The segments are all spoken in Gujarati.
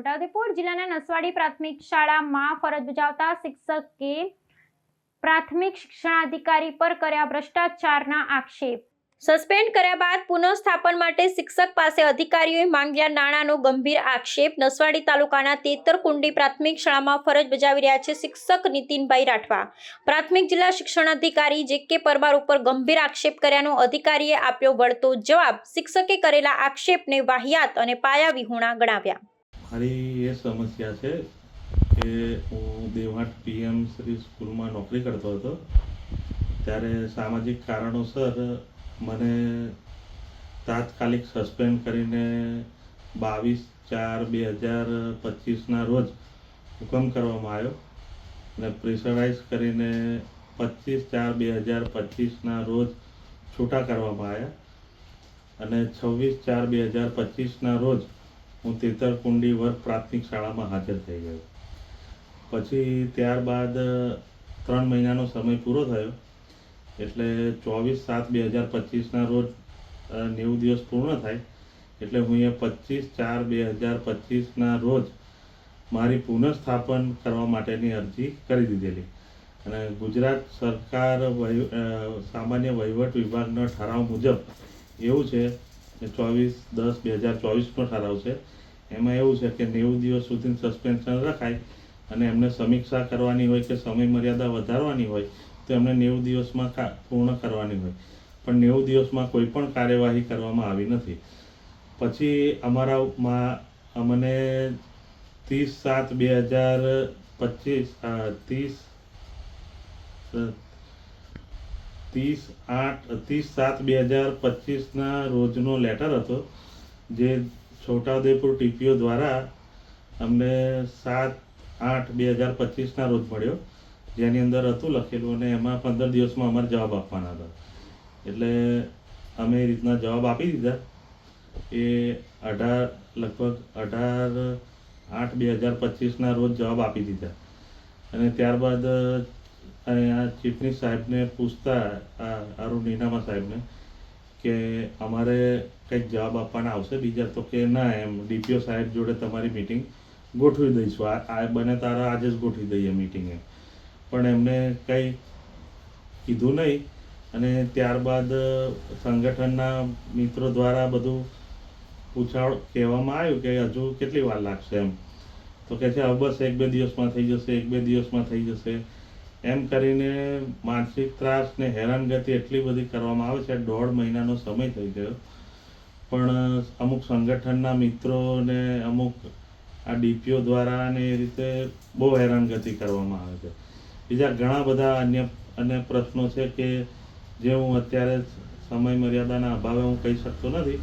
છોટાઉદેપુર જિલ્લાના નસવાડી પ્રાથમિક શાળામાં ફરજ બજાવતા શિક્ષકે પ્રાથમિક શિક્ષણાધિકારી પર કર્યા ભ્રષ્ટાચારના આક્ષેપ. સસ્પેન્ડ કર્યા બાદ પુનઃસ્થાપન માટે શિક્ષક પાસે અધિકારીઓએ માંગ્યા નાણાંનો ગંભીર આક્ષેપ. નસવાડી તાલુકાના તેતરકુંડી પ્રાથમિક શાળામાં ફરજ બજાવી રહ્યા છે શિક્ષક નીતિનભાઈ રાઠવા. પ્રાથમિક જિલ્લા શિક્ષણાધિકારી જે કે પરમાર ઉપર ગંભીર આક્ષેપ કર્યાનો અધિકારીએ આપ્યો વળતો જવાબ શિક્ષકે કરેલા આક્ષેપને વાહિયાત અને પાયા વિહોણા ગણાવ્યા. મારી એ સમસ્યા છે કે હું દેવાટ પીએમ શ્રી સ્કૂલમાં નોકરી કરતો હતો. ત્યારે સામાજિક કારણોસર મને તાત્કાલિક સસ્પેન્ડ કરીને બાવીસ ચાર બે હજાર પચીસના રોજ હુકમ કરવામાં આવ્યો અને પ્રેશરાઇઝ કરીને પચીસ ચાર બે હજાર પચીસના રોજ છૂટા કરવામાં આવ્યા અને છવ્વીસ ચાર બે હજાર પચીસના રોજ હું તેતરકુંડી વર્ગ પ્રાથમિક શાળામાં હાજર થઈ ગયો. પછી ત્યારબાદ ત્રણ મહિનાનો સમય પૂરો થયો. એટલે ચોવીસ સાત બે હજાર પચીસના રોજ નેવું દિવસ પૂર્ણ થાય. એટલે હું એ પચીસ ચાર બે હજાર પચીસના રોજ મારી પુનઃસ્થાપન કરવા માટેની અરજી કરી દીધેલી. અને ગુજરાત સરકાર વહી સામાન્ય વહીવટ વિભાગના ઠરાવ મુજબ એવું છે ચોવીસ, દસ, બે હજાર ચોવીસ પણ ઠરાવશે એમાં એવું છે કે નેવું દિવસ સુધી સસ્પેન્શન રખાય અને એમને સમીક્ષા કરવાની હોય કે સમય મર્યાદા વધારવાની હોય, તો એમને નેવું દિવસમાં પૂર્ણ કરવાની હોય. પણ નેવું દિવસમાં કોઈ પણ કાર્યવાહી કરવામાં આવી નથી. પછી અમારામાં અમને ત્રીસ સાત બે હજાર પચીસ ત્રીસ ત્રીસ આઠ, ત્રીસ સાત બે હજાર પચીસના રોજનો લેટર હતો, જે છોટાઉદેપુર ટીપીઓ દ્વારા અમને સાત આઠ બે હજાર પચીસના રોજ મળ્યો. જેની અંદર હતું લખેલું અને એમાં પંદર દિવસમાં અમારે જવાબ આપવાના હતા. એટલે અમે એ રીતના જવાબ આપી દીધા. એ અઢાર, લગભગ અઢાર આઠ બે હજાર પચીસના રોજ જવાબ આપી દીધા. અને ત્યારબાદ અહીંયા ચીફની સાહેબને પૂછતા, આ અરુણ નીનામા સાહેબને, કે અમારે કંઈક જવાબ આપવાના આવશે બીજા, તો કે ના એમ, ડીપીઓ સાહેબ જોડે તમારી મિટિંગ ગોઠવી દઈશું. આ આ બને તારા આજે જ ગોઠવી દઈએ મિટિંગ એમ પણ એમને કંઈ કીધું નહીં. અને ત્યારબાદ સંગઠનના મિત્રો દ્વારા બધું પૂછાળ કહેવામાં આવ્યું કે હજુ કેટલી વાર લાગશે એમ. તો કે છે, હવે બસ એક બે દિવસમાં થઈ જશે, એક બે દિવસમાં થઈ જશે. એમ કરીને માનસિક ત્રાસ ને હેરાનગતિ એટલી બધી કરવામાં આવે છે, દોઢ મહિનાનો સમય થઈ ગયો. પણ અમુક સંગઠનના મિત્રો ને અમુક આ ડીપીઓ દ્વારા ને એ રીતે બહુ હેરાનગતિ કરવામાં આવે છે. બીજા ઘણા બધા અન્ય અન્ય પ્રશ્નો છે કે જે હું અત્યારે સમય મર્યાદાના અભાવે હું કહી શકતો નથી.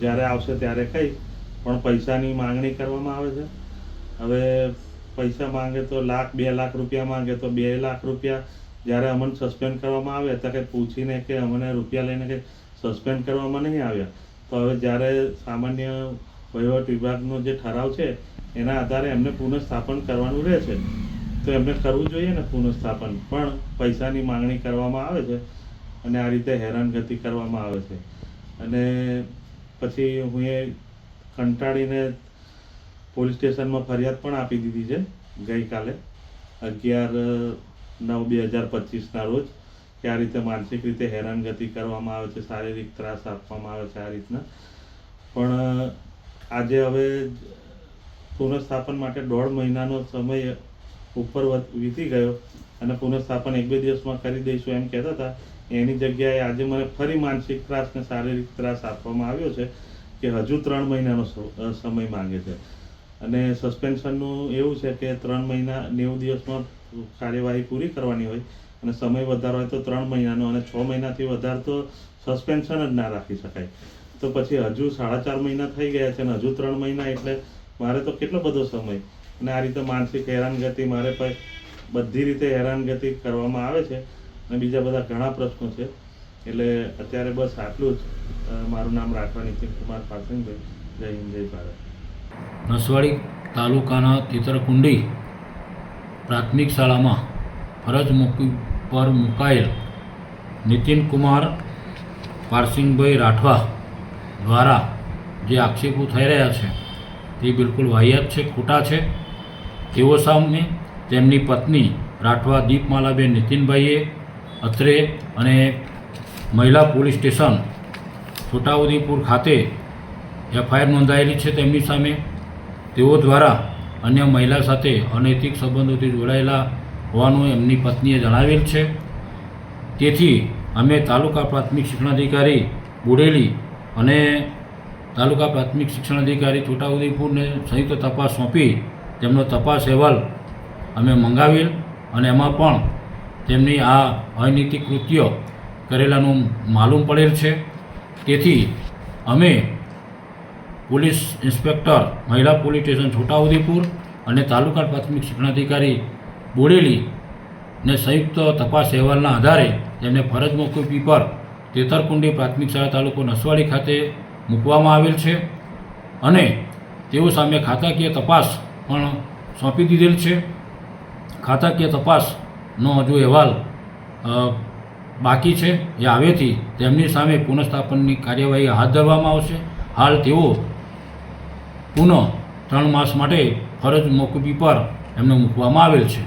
જ્યારે આવશે ત્યારે કહીશ, પણ પૈસાની માંગણી કરવામાં આવે છે. હવે પૈસા માંગે તો લાખ, બે લાખ રૂપિયા માંગે તો બે લાખ રૂપિયા. જ્યારે અમને સસ્પેન્ડ કરવામાં આવે ત્યારે કંઈ પૂછીને કે અમને રૂપિયા લઈને કે સસ્પેન્ડ કરવામાં નહીં આવ્યા. તો હવે જ્યારે સામાન્ય વહીવટ વિભાગનો જે ઠરાવ છે, એના આધારે એમને પુનઃસ્થાપન કરવાનું રહે છે. તો એમને કરવું જોઈએ ને પુનઃસ્થાપન. પણ પૈસાની માંગણી કરવામાં આવે છે અને આ રીતે હેરાનગતિ કરવામાં આવે છે. અને પછી હું એ કંટાળીને પોલીસ સ્ટેશનમાં ફરિયાદ પણ આપી દીધી છે. ગઈકાલે અગિયાર, નવ, બે હજાર પચીસના રોજ કે આ રીતે માનસિક રીતે હેરાનગતિ કરવામાં આવે છે, શારીરિક ત્રાસ આપવામાં આવે છે આ રીતના. પણ, આજે હવે પુનઃસ્થાપન માટે દોઢ મહિનાનો સમય ઉપર વીતી ગયો અને પુનઃસ્થાપન એક બે દિવસમાં કરી દઈશું એમ કહેતા હતા. એની જગ્યાએ આજે મને ફરી માનસિક ત્રાસ ને શારીરિક ત્રાસ આપવામાં આવ્યો છે કે હજુ ત્રણ મહિનાનો સમય માંગે છે. અને સસ્પેન્શનનું એવું છે કે ત્રણ મહિના નેવું દિવસમાં કાર્યવાહી પૂરી કરવાની હોય અને સમય વધારો હોય તો ત્રણ મહિનાનો અને છ મહિનાથી વધારે તો સસ્પેન્શન જ ના રાખી શકાય. તો પછી હજુ સાડા ચાર મહિના થઈ ગયા છે અને હજુ ત્રણ મહિના એટલે મારે તો કેટલો બધો સમય. અને આ રીતે માનસિક હેરાનગતિ મારે પર બધી રીતે હેરાનગતિ કરવામાં આવે છે અને બીજા બધા ઘણા પ્રશ્નો છે. એટલે અત્યારે બસ આટલું જ. મારું નામ રાખવા નીતિન કુમાર પાસંગભાઈ જય હિન્દ, જય ભારત. નસવાડી તાલુકાના તિતરકુંડી પ્રાથમિક શાળામાં ફરજ મૂકી પર મુકાયેલ નીતિનકુમાર પારસિંગભાઈ રાઠવા દ્વારા જે આક્ષેપો થઈ રહ્યા છે, તે બિલકુલ વાહિયાત છે, ખોટા છે. તેઓ સામે તેમની પત્ની રાઠવા દીપમાલાબેન નીતિનભાઈએ અત્રે અને મહિલા પોલીસ સ્ટેશન છોટાઉદેપુર ખાતે એફઆઈઆર નોંધાયેલી છે તેમની સામે. તેઓ દ્વારા અન્ય મહિલા સાથે અનૈતિક સંબંધોથી જોડાયેલા હોવાનું એમની પત્નીએ જણાવેલ છે. તેથી અમે તાલુકા પ્રાથમિક શિક્ષણાધિકારી બુડેલી અને તાલુકા પ્રાથમિક શિક્ષણાધિકારી છોટાઉદેપુરને સંયુક્ત તપાસ સોંપી તેમનો તપાસ અહેવાલ અમે મંગાવેલ અને એમાં પણ તેમની આ અનૈતિક કૃત્યો કરેલાનું માલુમ પડેલ છે. તેથી અમે પોલીસ ઇન્સ્પેક્ટર મહિલા પોલીસ સ્ટેશન છોટાઉદેપુર અને તાલુકા પ્રાથમિક શિક્ષણાધિકારી બોડેલી ને સંયુક્ત તપાસ અહેવાલના આધારે તેમને ફરજ મોકૂફી પર તેતરકુંડી પ્રાથમિક શાળા તાલુકો નસવાડી ખાતે મૂકવામાં આવેલ છે અને તેઓ સામે ખાતાકીય તપાસ પણ સોંપી દીધેલ છે. ખાતાકીય તપાસનો હજુ અહેવાલ બાકી છે. એ આવેથી તેમની સામે પુનઃસ્થાપનની કાર્યવાહી હાથ ધરવામાં આવશે. હાલ તેઓ પુનઃ ત્રણ માસ માટે ફરજ મોકૂફી પર એમને મૂકવામાં આવેલ છે.